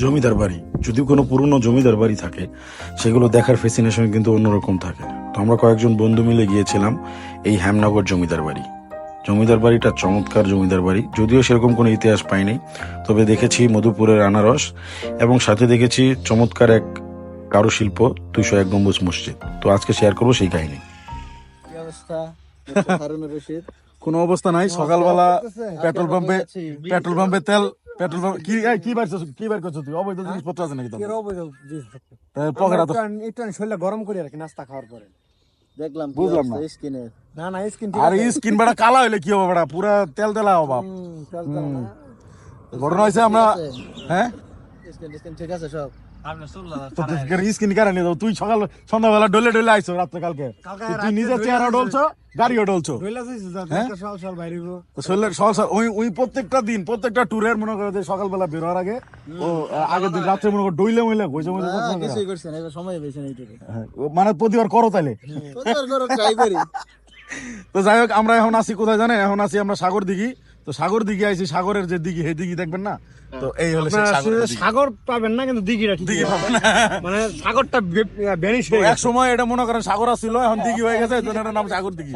জমিদার বাড়ি। যদি কোনো পুরনো জমিদার বাড়ি থাকে সেগুলো দেখার ফেসিনেশন কিন্তু অন্যরকম থাকে। তো আমরা কয়েকজন বন্ধু মিলে গিয়েছিলাম এই হ্যামনগর জমিদার বাড়ি। জমিদার বাড়িটা চমৎকার জমিদার বাড়ি। যদিও সেরকম কোনো ইতিহাস পাইনি তবে দেখেছি মধুপুরের আনারস এবং সাথে দেখেছি চমৎকার এক কারুশিল্প দুইশো এক গম্বুজ মসজিদ। তো আজকে শেয়ার করব সেই কাহিনী। কোনো অবস্থা নাই। সকালবেলা পেট্রোল পাম্পে পেট্রোল পাম্পে তেল পেট্রোল পাম্প কি এই, কি বার কি বার করছ তুই অবৈধ জিনিসপত্র আছে নাকি তোর পকেট তো একটু শরীরটা গরম করি আর কি নাস্তা খাওয়ার পরে। দেখলাম বুঝলাম না। স্কিনে। না না স্কিন আর স্কিন বেড়া কালা হইলে কি হবে বেড়া? পুরা তেল তেলা অভাব ঘটনা হয়েছে আমরা হ্যাঁ? স্কিন স্কিন ঠিক আছে সব? স্কিন কারে নিয়ে তুই সকাল সন্ধ্যাবেলা ডলে ডলে আইছো রাত্রে কালকে। কালকে তুই নিজের চেহারা ডলছো গাড়িও ডলছো। রইলা যাইছে যা হ্যাঁ? ওই ওই প্রত্যেকটা দিন প্রত্যেকটা ট্যুরের মনে করে যে সকালবেলা আগে ও আগের দিন রাত্রে মনে করে ডইলে মইলে গইছে মইলে হ্যাঁ, সময় হ্যাঁ, মানে প্রতিবার করো ট্রাই করি। তো যাই হোক আমরা এখন আছি কোথায় জানেন? এখন আছি আমরা সাগর দিঘি তো সাগর দিঘি আইছি সাগরের যে দিঘি সেই দিঘি দেখবেন না? তো এই হলো সেই সাগরের দিঘি। সাগর পাবেন না কিন্তু দিঘিটা ঠিক দিঘি পাবেন না। মানে সাগরটা তো হয়ে এক গেছে। সময় এটা মনে করেন সাগর আসছিল এখন দিঘি হয়ে গেছে এই জন্য এটার নাম সাগর দিঘি।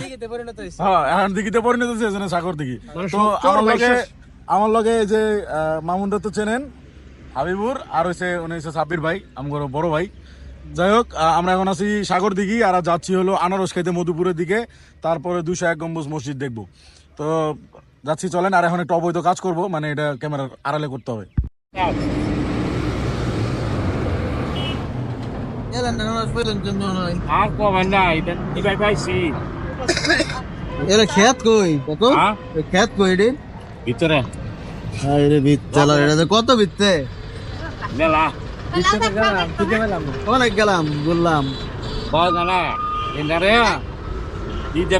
দিঘিতে পরিণত হয়েছে। হ্যাঁ এখন দিঘিতে পরিণত হয়েছে এই জন্য সাগর দিঘি। মানে তো আমার লগে আমার লগে এই যে আহ, মামুনটা তো চেনেন হাবিবুর আর হচ্ছে উনি হচ্ছে সাব্বির ভাই আমার বড় ভাই। যাই হোক আহ, আমরা এখন আছি সাগর দিঘি আর যাচ্ছি হলো আনারস খাইতে মধুপুরের দিকে। তারপরে দুশো এক গম্বুজ মসজিদ দেখব। তো যাচ্ছি চলেন আর এখন একটু অবৈধ কাজ করব মানে এটা ক্যামেরার আড়ালে করতে হবে। কত হ্যাঁ? কত বিত্তে মেলা। অনেক গেলাম বললাম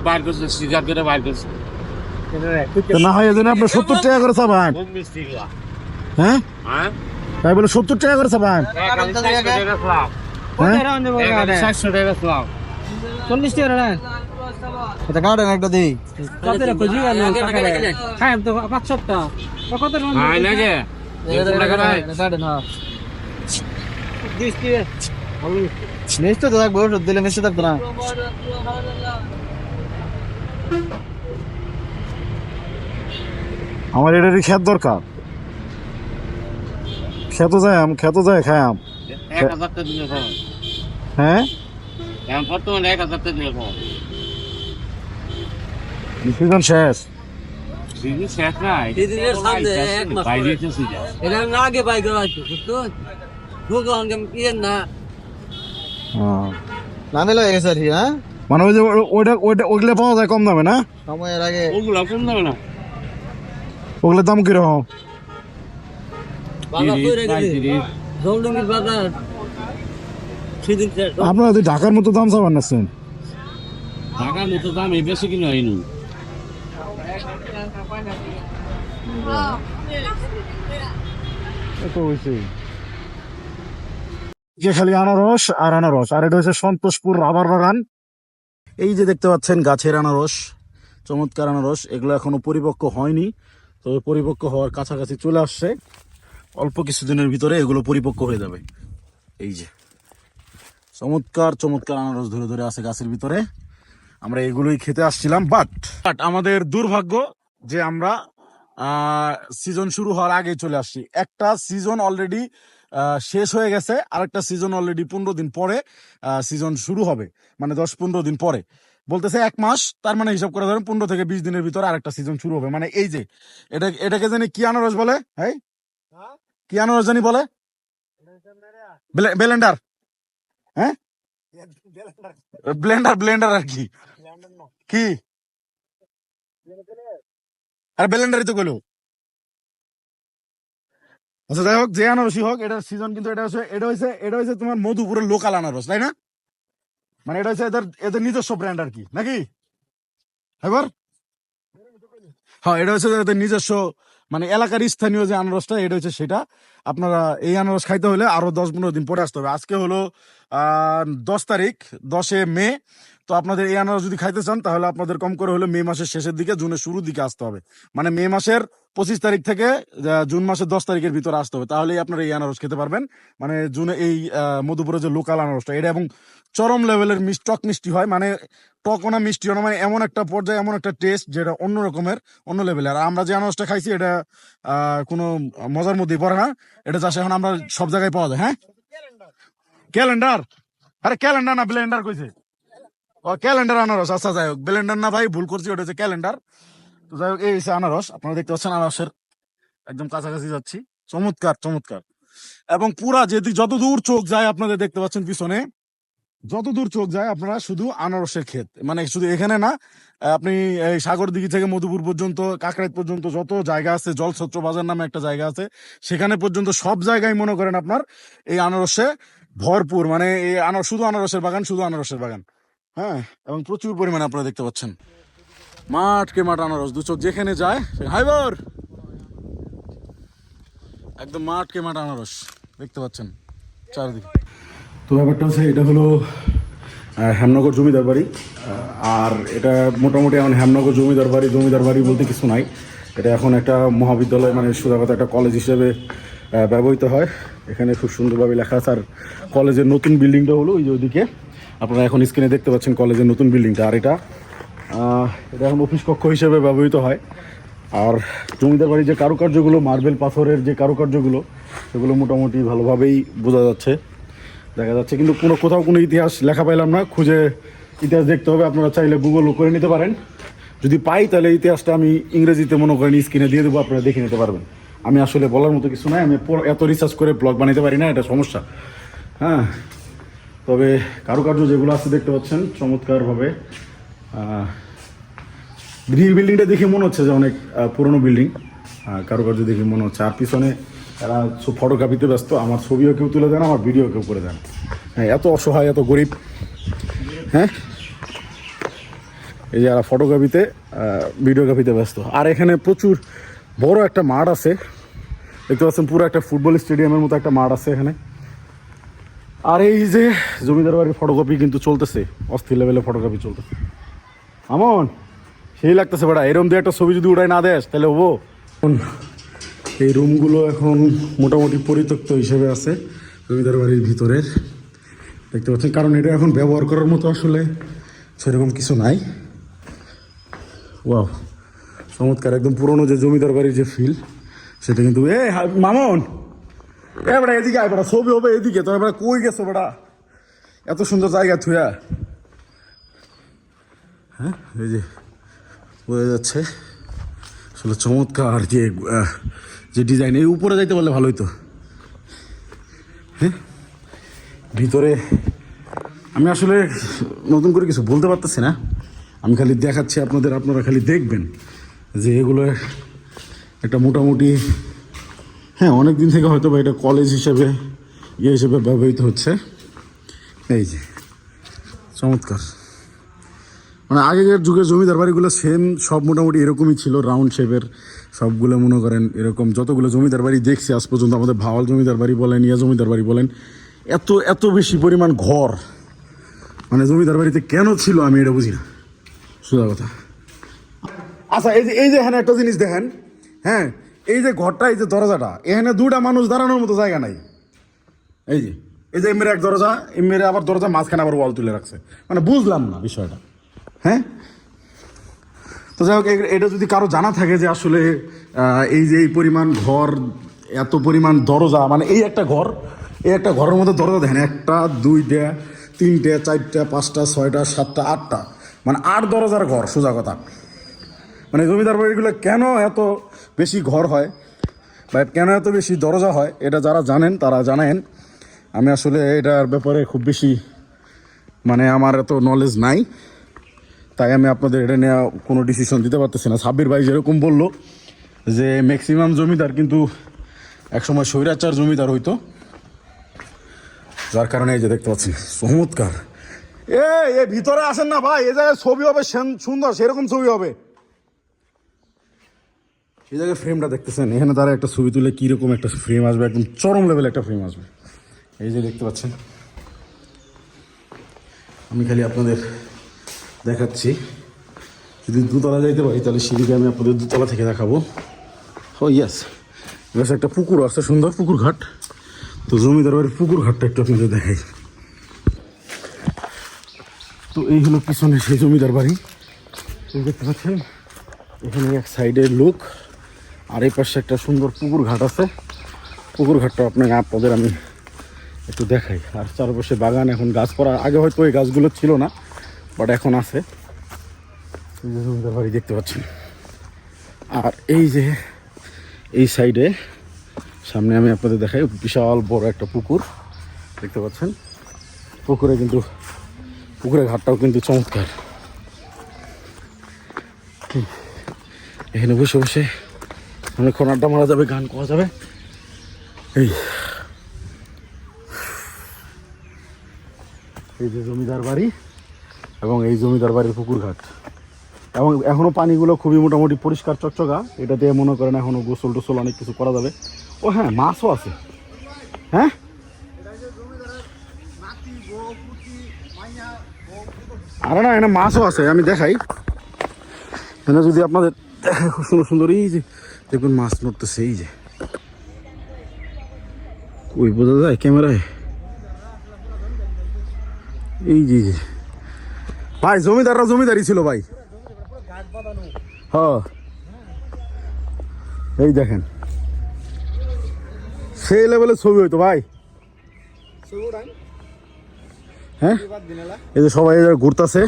বাইর করছে সিজার করে বাইর করছে। না হয় এজন্য আপনি সত্তর টাকা করে চাবান। হ্যাঁ? হ্যাঁ? তাই বলে সত্তর টাকা করে চাবান। চল্লিশ টাকা এটা একটা দিই। কত হ্যাঁ তো পাঁচ সপ্তাহ। তো কত রে হয় না যে টাকা নাই কাটেন হ্যাঁ। দিস তো থাকব দিলে মিষ্টি থাকতো না। আমার এটারই খেত দরকার। খেত যায় আম খেত যায় দিলে খবর হ্যাঁ? সিজন শেষ। না আগে বাইক বুঝতো ইয়ে না। হ্যাঁ। নামে লাগে গেছে আর কি হ্যাঁ? মানে ওই যে ওইটা ওইটা ওইগুলো পাওয়া যায় কম দামে না? সময়ের আগে। ওগুলো কম দামে না। ওগুলোর দাম কীরকম। আপনারা তো ঢাকার মতো দাম চাবান নাচ্ছেন? ঢাকার মতো দাম এই বেশি কিনে হয়নি। খালি আনারস আর আনারস আর এটা হচ্ছে সন্তোষপুর রাবার বাগান। এই যে দেখতে পাচ্ছেন গাছের আনারস চমৎকার আনারস এগুলো এখনও পরিপক্ক হয়নি। তবে পরিপক্ক হওয়ার কাছাকাছি চলে আসছে। অল্প কিছুদিনের ভিতরে এগুলো পরিপক্ক হয়ে যাবে। এই যে। চমৎকার চমৎকার আনারস ধরে ধরে আছে গাছের ভিতরে। আমরা এগুলোই খেতে আসছিলাম বাট বাট আমাদের দুর্ভাগ্য যে আমরা সিজন শুরু হওয়ার আগে চলে আসছি। একটা সিজন অলরেডি শেষ হয়ে গেছে, আরেকটা সিজন অলরেডি পনেরো দিন পরে সিজন শুরু হবে। মানে দশ পনেরো দিন পরে। বলতেছে এক মাস তার মানে হিসাব করে ধরেন পনেরো থেকে বিশ দিনের ভিতরে আরেকটা সিজন শুরু হবে। মানে এই যে এটা এটাকে জানি কি আনারস বলে হ্যাঁ? কি আনারস জানি বলে? ব্লেন্ডার। হ্যাঁ? ব্লেন্ডার ব্লেন্ডার আর কি। কি? আর ব্লেন্ডারই তো গেলো আচ্ছা যাই হোক যে আনারসই হোক এটার সিজন কিন্তু এটা হচ্ছে এটা হচ্ছে এটা হচ্ছে তোমার মধুপুরের লোকাল আনারস তাই না? মানে এটা হচ্ছে এদের এদের নিজস্ব ব্র্যান্ড আর কি, নাকি? এবার? হ্যাঁ এটা হচ্ছে এদের নিজস্ব মানে এলাকার স্থানীয় যে আনারসটা, এটা হচ্ছে সেটা। আপনারা এই আনারস খাইতে হলে আরও দশ পনেরো দিন পরে আসতে হবে। আজকে হলো দশ তারিখ, দশে মে তো আপনাদের এই আনারস যদি খাইতে চান, তাহলে আপনাদের কম করে হলে মে মাসের শেষের দিকে, জুনের শুরুর দিকে আসতে হবে। মানে মে মাসের পঁচিশ তারিখ থেকে জুন মাসের দশ তারিখের ভিতরে আসতে হবে। তাহলেই আপনারা এই আনারস খেতে পারবেন। মানে জুনে এই মধুপুরের যে লোকাল আনারসটা, এটা এবং চরম লেভেলের মিষ্টি টক মিষ্টি হয়। মানে টকও না মিষ্টিও না মানে এমন একটা পর্যায়ে, এমন একটা টেস্ট যেটা অন্য রকমের, অন্য লেভেলের আর আমরা যে আনারসটা খাইছি, এটা কোনো মজার মধ্যেই পড়ে না। এটা চাষ এখন আমরা সব জায়গায় পাওয়া যায় হ্যাঁ? ক্যালেন্ডার আরে ক্যালেন্ডার না ব্লেন্ডার কইছে। ও ক্যালেন্ডার আনারস আচ্ছা যাই হোক ব্লেন্ডার না ভাই, ভুল করছি, ওটা হচ্ছে ক্যালেন্ডার তো যাই হোক, এই হচ্ছে আনারস, আপনারা দেখতে পাচ্ছেন আনারসের একদম কাছাকাছি যাচ্ছি। চমৎকার চমৎকার। এবং পুরা যেদি যত দূর চোখ যায়, আপনাদের দেখতে পাচ্ছেন পিছনে, যত দূর চোখ যায়, আপনারা শুধু আনারসের ক্ষেত। মানে শুধু এখানে না, আপনি এই সাগর দিঘি থেকে মধুপুর পর্যন্ত কাকরাইত পর্যন্ত যত জায়গা আছে জলছত্র বাজার নামে একটা জায়গা আছে, সেখানে পর্যন্ত সব জায়গায় মনে করেন আপনার এই আনারসে ভরপুর। মানে এই আনার, শুধু আনারসের বাগান, শুধু আনারসের বাগান। হ্যাঁ এবং প্রচুর পরিমাণে আপনারা দেখতে পাচ্ছেন। মাঠকে মাঠ আনারস, দু চোখ যেখানে যায় হাইবর একদম মাঠকে মাঠ আনারস, দেখতে পাচ্ছেন, চারিদিকে। তো ব্যাপারটা হচ্ছে, এটা হলো হেমনগর জমিদার বাড়ি। আর এটা মোটামুটি এখন হেমনগর জমিদার বাড়ি জমিদার বাড়ি বলতে কিছু নাই। এটা এখন একটা মহাবিদ্যালয় মানে কথা একটা কলেজ হিসেবে ব্যবহৃত হয়। এখানে খুব সুন্দরভাবে লেখা আছে, আর কলেজের নতুন বিল্ডিংটা হলো ওই যে ওইদিকে। আপনারা এখন স্ক্রিনে দেখতে পাচ্ছেন কলেজের নতুন বিল্ডিংটা আর এটা এটা এখন অফিস কক্ষ হিসেবে ব্যবহৃত হয়। আর জমিদার বাড়ির যে কারুকার্যগুলো মার্বেল পাথরের যে কারুকার্যগুলো, সেগুলো মোটামুটি ভালোভাবেই বোঝা যাচ্ছে। দেখা যাচ্ছে, কিন্তু কোনো কোথাও কোনো ইতিহাস লেখা পাইলাম না। খুঁজে ইতিহাস দেখতে হবে, আপনারা চাইলে গুগল করে নিতে পারেন। যদি পাই, তাহলে ইতিহাসটা আমি ইংরেজিতে মনে করেন স্ক্রিনে দিয়ে দেবো, আপনারা দেখে নিতে পারবেন। আমি আসলে বলার মতো কিছু নাই, আমি এত রিসার্চ করে ব্লগ বানাতে পারি না, এটা সমস্যা। হ্যাঁ। তবে কারুকার্য যেগুলো আছে দেখতে পাচ্ছেন, চমৎকারভাবে বিল্ডিংটা দেখে মনে হচ্ছে যে অনেক পুরনো বিল্ডিং। কারুকার্য দেখে মনে হচ্ছে। আর পিছনে এরা ফটোগ্রাফিতে ব্যস্ত, আমার ছবিও কেউ তুলে দেন, আমার ভিডিও কেউ করে দেন। হ্যাঁ এত অসহায়, এত গরিব। হ্যাঁ? এই যে এরা ফটোগ্রাফিতে ভিডিওগ্রাফিতে ব্যস্ত। আর এখানে প্রচুর বড় একটা মাঠ আছে। দেখতে পাচ্ছেন পুরো একটা ফুটবল স্টেডিয়ামের মতো একটা মাঠ আছে এখানে। আর এই যে জমিদার বাড়ির ফটোগ্রাফি কিন্তু চলতেছে, অস্থির লেভেলে ফটোগ্রাফি চলতেছে। আমন, সেই লাগতেছে বেটা এরম দিয়ে একটা ছবি যদি উঠাই না দেস, তাহলে হব। এই রুমগুলো এখন মোটামুটি পরিত্যক্ত হিসেবে আছে, জমিদার বাড়ির ভিতরের। দেখতে পাচ্ছেন, কারণ এটা এখন ব্যবহার করার মতো আসলে সেরকম কিছু নাই। ওয়াও, চমৎকার, একদম পুরনো যে জমিদার বাড়ির যে ফিল সেটা কিন্তু এ মামন! এ বেটা এদিকে আয় বেটা ছবি হবে এদিকে, তোর বেটা কই গেছো বেটা এত সুন্দর জায়গা থুয়া। হ্যাঁ এই যে বোঝা যাচ্ছে, আসলে চমৎকার যে যে ডিজাইন এই উপরে যাইতে পারলে ভালোই তো। হ্যাঁ ভিতরে আমি আসলে নতুন করে কিছু বলতে পারতেছি না। আমি খালি দেখাচ্ছি আপনাদের, আপনারা খালি দেখবেন যে এগুলো একটা মোটামুটি হ্যাঁ অনেক দিন থেকে হয়তো বা এটা কলেজ হিসেবে ইয়ে হিসেবে ব্যবহৃত হচ্ছে। এই যে, চমৎকার। মানে আগেকার যুগের জমিদার বাড়িগুলো সেম সব মোটামুটি এরকমই ছিল রাউন্ড শেপের সবগুলো মনে করেন এরকম। যতগুলো জমিদার বাড়ি দেখছি আজ পর্যন্ত, আমাদের ভাওয়াল জমিদার বাড়ি বলেন, ইয়া জমিদার বাড়ি বলেন, এত এত বেশি পরিমাণ ঘর। মানে জমিদার বাড়িতে কেন ছিল আমি এটা বুঝি না। সোজা কথা। আচ্ছা এই যে এই যে এখানে একটা জিনিস দেখেন। হ্যাঁ এই যে ঘরটা, এই যে দরজাটা, এখানে দুটা মানুষ দাঁড়ানোর মতো জায়গা নাই। এই যে এই যে এমএর এক দরজা, এমএর আবার দরজা মাঝখানে আবার ওয়াল তুলে রাখছে। মানে বুঝলাম না বিষয়টা। হ্যাঁ? তো যাই হোক এটা যদি কারও জানা থাকে যে আসলে এই যে এই পরিমাণ ঘর, এত পরিমাণ দরজা মানে এই একটা ঘর, এই একটা ঘরের মধ্যে দরজা দেখেন, একটা, দুইটা, তিনটে, চারটা, পাঁচটা, ছয়টা, সাতটা, আটটা। মানে আট দরজার ঘর, সোজা কথা। মানে জমিদার বাড়িগুলো কেন এত বেশি ঘর হয় বা কেন এত বেশি দরজা হয়, এটা যারা জানেন তারা জানেন। আমি আসলে এটার ব্যাপারে খুব বেশি মানে আমার এত নলেজ নাই। তাই আমি আপনাদের এটা নিয়ে কোনো ডিসিশন দিতে পারতেছি না। সাব্বির ভাই যেরকম বলল যে ম্যাক্সিমাম জমিদার কিন্তু একসময় স্বৈরাচার জমিদার হইতো। যার কারণে এই যে দেখতে পাচ্ছি, চমৎকার। এ ভিতরে আসেন না ভাই এ জায়গায় ছবি হবে, সেন- সুন্দর, সেরকম ছবি হবে। এই জায়গায় ফ্রেমটা দেখতেছেন? এখানে তারা একটা ছবি তুলে কীরকম একটা ফ্রেম আসবে, একদম চরম লেভেল একটা ফ্রেম আসবে। এই যে দেখতে পাচ্ছেন? আমি খালি আপনাদের দেখাচ্ছি। যদি দুতলা যাইতে পারি, তাহলে সিঁড়িকে আমি আপনাদের দুতলা থেকে দেখাবো। ও ইয়াস বেশ একটা পুকুর আছে, সুন্দর পুকুর ঘাট। তো জমিদার বাড়ির পুকুর ঘাটটা একটু আপনাদের দেখাই। তো এই হলো পিছনে সেই জমিদার বাড়ি। দেখতে পাচ্ছেন? এখানে এক সাইডের লোক আর এই পাশে একটা সুন্দর পুকুর ঘাট আছে। পুকুর ঘাটটা আপনাকে আপনাদের আমি একটু দেখাই। আর চারপাশে বাগান, এখন গাছ করা আগে হয়তো এই গাছগুলো ছিল না বাট এখন আছে। বাড়ি দেখতে পাচ্ছেন। আর এই যে এই সাইডে সামনে আমি আপনাদের দেখাই, বিশাল বড় একটা পুকুর, দেখতে পাচ্ছেন? পুকুরে কিন্তু পুকুরের ঘাটটাও কিন্তু চমৎকার। এখানে বসে বসে অনেকক্ষণ আড্ডা মারা যাবে, গান করা যাবে। এই। এই যে জমিদার বাড়ি এবং এই জমিদার বাড়ির পুকুর ঘাট এবং এখনও পানিগুলো খুবই মোটামুটি পরিষ্কার চকচকা, এটা দিয়ে মনে করেন এখনও গোসল টোসল অনেক কিছু করা যাবে। ও হ্যাঁ মাছও আছে। হ্যাঁ? আরে না, এখানে মাছও আছে, আমি দেখাই। এখানে যদি আপনাদের সুন্দর সুন্দর, এই যে দেখুন, মাছ ধরতেছে এই যে। ওই বোঝা যায় ক্যামেরায়? এই যে। ভাই, জমিদাররা জমিদারি ছিল, ভাই। হ্যাঁ। এই দেখেন। সেই লেভেলের ছবি হইতো, ভাই। হ্যাঁ? এই যে সবাই ঘুরতেছে।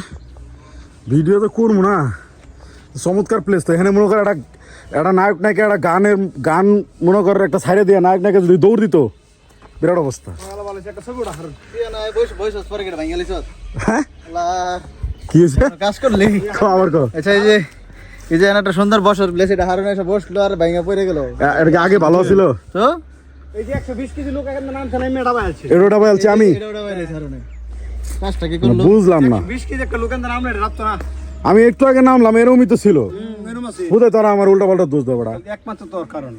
ভিডিও তো করব না। চমৎকার প্লেস তো। এখানে মনে করে একটা একটা নায়ক নাকি একটা গানের গান মনে করে একটা সাইডে দিয়ে নায়ক নাকি যদি দৌড় দিত বিরাট অবস্থা। তুই না বইস বইস পরে কেটে ভাঙে লিছ হ্যাঁ? আল্লাহ। কি হয়েছে? কাজ করলি? আবার কো। আচ্ছা এই যে এই যে একটা সুন্দর বসর প্লেস এটা হারুন এসে বসল আর ভাঙা পড়ে গেল। এ- এটা কি আগে ভালো ছিল? তো? এই যে কেজি লোক এখানে এটা আমি। এটা ওটা হারুনে কাজটা কি করল? বুঝলাম না। বিশ কেজি একটা লোকের নাম রাখতো না। আমি একটু আগে নামলাম এরমই তো ছিল। বুঝে তোরা আমার উল্টা পাল্টা দোষ দেবো একমাত্র তোর কারণ।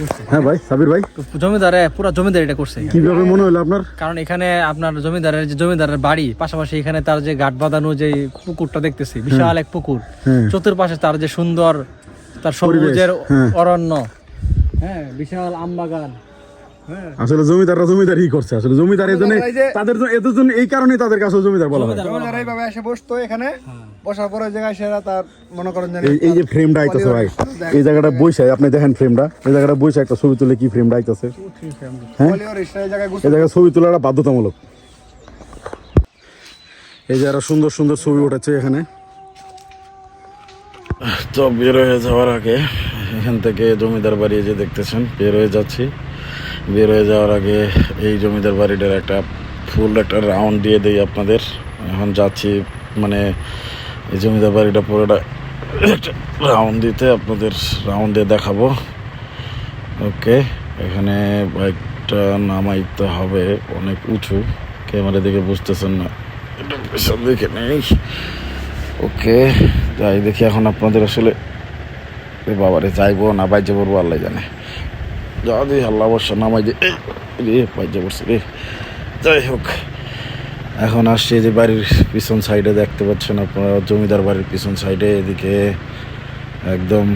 করছে। হ্যাঁ ভাই সাবির ভাই। জমিদারে পুরো জমিদার এটা করছে। কীভাবে মনে হলো আপনার? কারণ এখানে আপনার জমিদারের যে জমিদারের বাড়ি পাশাপাশি এখানে তার যে গাট বাঁধানো যে পুকুরটা দেখতেছি বিশাল এক পুকুর। হ্যাঁ। চতুর্পাশে তার যে সুন্দর তার সবুজের হ্যাঁ। অরণ্য। হ্যাঁ বিশাল আম বাগান আসলে জমিদাররা জমিদারি করছে আসলে জমিদার এই জন্য তাদের জন্য এদের জন্য এই কারণে তাদের কাছে জমিদার বলা হয়। জমিদার এইভাবে এসে বসতো এখানে বসার পরে জায়গায় সেরা তার মনে করেন এই যে ফ্রেমটা আইতাছে ভাই এই জায়গাটা বইছে আপনি দেখেন ফ্রেমটা এই জায়গাটা বইছে একটা ছবি তুলে কি ফ্রেমটা আইতাছে? হ্যাঁ? পলিওর এই জায়গায় এই জায়গায় ছবি তোলাটা বাধ্যতামূলক। এই যে আরও সুন্দর সুন্দর ছবি উঠেছে এখানে। তো বের হয়ে যাওয়ার আগে এখান থেকে জমিদার বাড়ি যে দেখতেছেন বের হয়ে যাচ্ছি। বের হয়ে যাওয়ার আগে এই জমিদার বাড়িটার একটা ফুল, একটা রাউন্ড দিয়ে দেই আপনাদের। এখন যাচ্ছি মানে এই জমিদার বাড়িটা পুরোটা রাউন্ড দিতে, আপনাদের রাউন্ড দিয়ে দেখাবো। ওকে, এখানে বাইকটা নামাইতে হবে, অনেক উঁচু। ক্যামেরা দেখে বুঝতেছেন না, এটা পেছন দিকে নেই। ওকে, যাই দেখি এখন আপনাদের আসলে বাবারে যাইবো না, বাইজে পড়ব, আল্লাহ জানে। যদি আল্লাহ বর্ষ নামাই যে এই, রে পড়ছে রে। যাই হোক এখন আসছি যে বাড়ির পিছন সাইডে দেখতে পাচ্ছেন আপনারা জমিদার বাড়ির পিছন সাইডে এদিকে একদম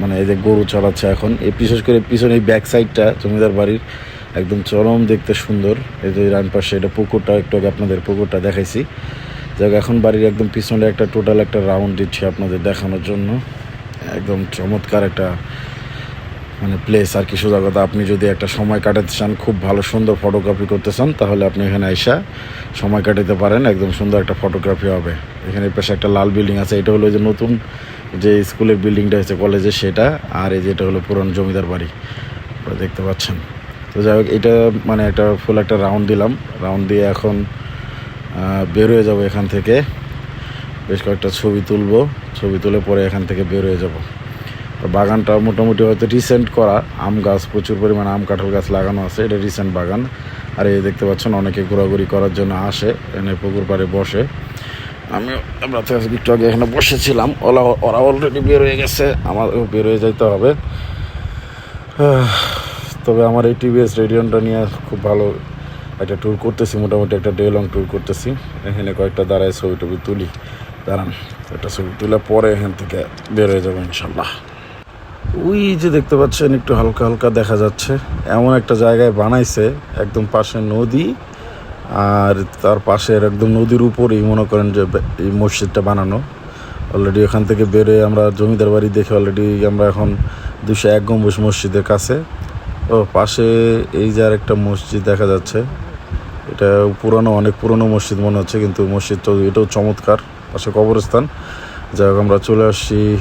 মানে এই যে গরু চড়াচ্ছে এখন। এই বিশেষ করে পিছনে এই ব্যাক সাইডটা জমিদার বাড়ির একদম চরম দেখতে সুন্দর। এই যে রান পাশে এটা পুকুরটা একটু আপনাদের পুকুরটা দেখাইছি। যাক এখন বাড়ির একদম পিছনে একটা টোটাল একটা রাউন্ড দিচ্ছি আপনাদের দেখানোর জন্য। একদম চমৎকার একটা মানে প্লেস আর কি সোজা আপনি যদি একটা সময় কাটাতে চান, খুব ভালো সুন্দর ফটোগ্রাফি করতে চান, তাহলে আপনি এখানে আইসা সময় কাটাতে পারেন, একদম সুন্দর একটা ফটোগ্রাফি হবে। এখানে পাশে একটা লাল বিল্ডিং আছে, এটা হলো যে নতুন যে স্কুলের বিল্ডিংটা হয়েছে কলেজে সেটা, আর এই যেটা হলো পুরনো জমিদার বাড়ি দেখতে পাচ্ছেন। তো যাই হোক, এটা মানে একটা ফুল একটা রাউন্ড দিলাম রাউন্ড দিয়ে এখন বের হয়ে যাব এখান থেকে। বেশ কয়েকটা ছবি তুলবো, ছবি তুলে পরে এখান থেকে বের হয়ে যাব। বাগানটা মোটামুটি হয়তো রিসেন্ট করা। আম গাছ প্রচুর পরিমাণে আম কাঁঠাল গাছ লাগানো আছে, এটা রিসেন্ট বাগান। আর এই দেখতে পাচ্ছেন, অনেকে ঘোরাঘুরি করার জন্য আসে, এনে পুকুর পাড়ে বসে। আমি আমরা তো একটু আগে এখানে বসেছিলাম, ওলা, ওরা অলরেডি বের হয়ে গেছে আমার বের হয়ে যেতে হবে। তবে আমার এই টিভিএস রেডিয়নটা নিয়ে খুব ভালো একটা ট্যুর করতেছি, মোটামুটি একটা ডে লং ট্যুর করতেছি। এখানে কয়েকটা দাঁড়ায় ছবি টবি তুলি। দাঁড়ান, একটা ছবি তুলে পরে এখান থেকে বের হয়ে যাব ইনশাল্লাহ। ওই যে দেখতে পাচ্ছেন, একটু হালকা হালকা দেখা যাচ্ছে। এমন একটা জায়গায় বানাইছে, একদম পাশে নদী, আর তার পাশের একদম নদীর উপরেই মনে করেন যে এই মসজিদটা বানানো। অলরেডি এখান থেকে বেরে আমরা জমিদার বাড়ি দেখে অলরেডি আমরা এখন দুশো এক গম্বুজ মসজিদের কাছে। ও, পাশে এই যে একটা মসজিদ দেখা যাচ্ছে। এটা পুরনো, অনেক পুরনো মসজিদ মনে হচ্ছে, কিন্তু মসজিদটা এটাও চমৎকার। পাশে কবরস্থান। যাই হোক, আমরা চলে আসছি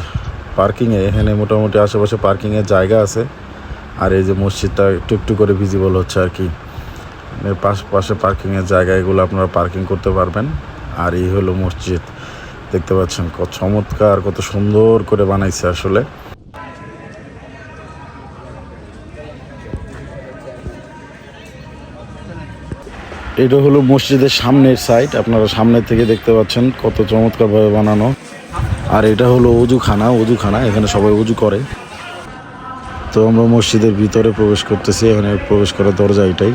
পার্কিংয়ে এখানে মোটামুটি আশেপাশে পার্কিংয়ের জায়গা আছে। আর এই যে মসজিদটা একটু একটু করে ভিজিবল হচ্ছে আর কি। পাশ, পাশে পার্কিংয়ের জায়গা, এগুলো আপনারা পার্কিং করতে পারবেন। আর এই হলো মসজিদ। দেখতে পাচ্ছেন কত চমৎকার, কত সুন্দর করে বানাইছে আসলে। এটা হলো মসজিদের সামনের সাইড আপনারা সামনে থেকে দেখতে পাচ্ছেন কত চমৎকারভাবে বানানো। আর এটা হলো অজুখানা অজুখানা, এখানে সবাই অজু করে। তো আমরা মসজিদের ভিতরে প্রবেশ করতেছি, এখানে প্রবেশ করার দরজা এটাই।